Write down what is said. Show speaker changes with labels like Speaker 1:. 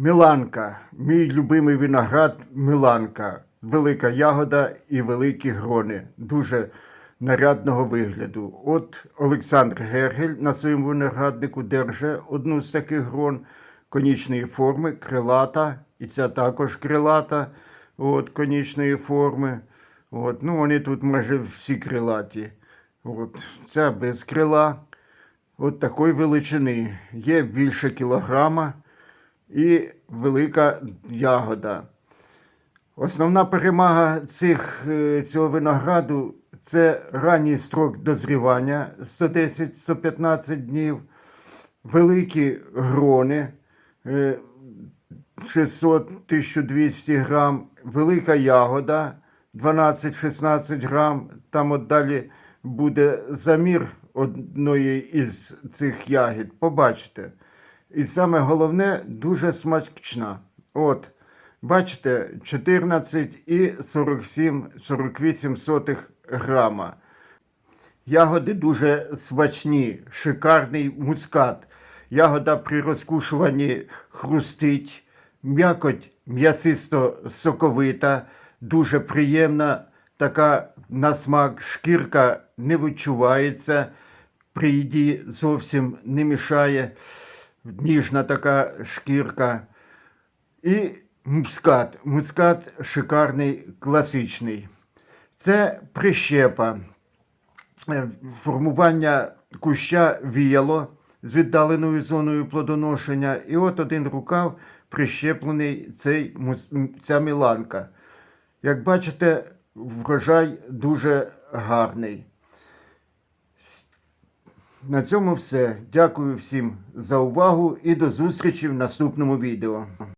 Speaker 1: Міланка, мій любимий виноград Міланка. Велика ягода і великі грони. Дуже нарядного вигляду. От Олександр Гергель на своєму винограднику держить одну з таких грон конічної форми, крилата, і ця також крилата от, конічної форми. От, ну, вони тут майже всі крилаті. От, ця без крила. От такої величини. Є більше кілограма і велика ягода. Основна перемага цих, е, цього винограду це ранній строк дозрівання 110-115 днів, великі грони е, 600-1200 грам, велика ягода 12-16 грам. Там от далі буде замір одної із цих ягід. Побачите. І саме головне, дуже смачна. От, бачите, 14 і 47, 48 сотих грама. Ягоди дуже смачні, шикарний мускат. Ягода при розкушуванні хрустить, м'якоть м'ясисто соковита, дуже приємна, така на смак, шкірка не відчувається, при їді зовсім не мішає, ніжна така шкірка. І мускат. Мускат шикарний, класичний. Це прищепа. Е, Формування куща віяло з віддаленою зоною плодоношення. І от один рукав прищеплений цей, ця міланка. Як бачите, врожай дуже гарний. На цьому все. Дякую всім за увагу і до зустрічі в наступному відео.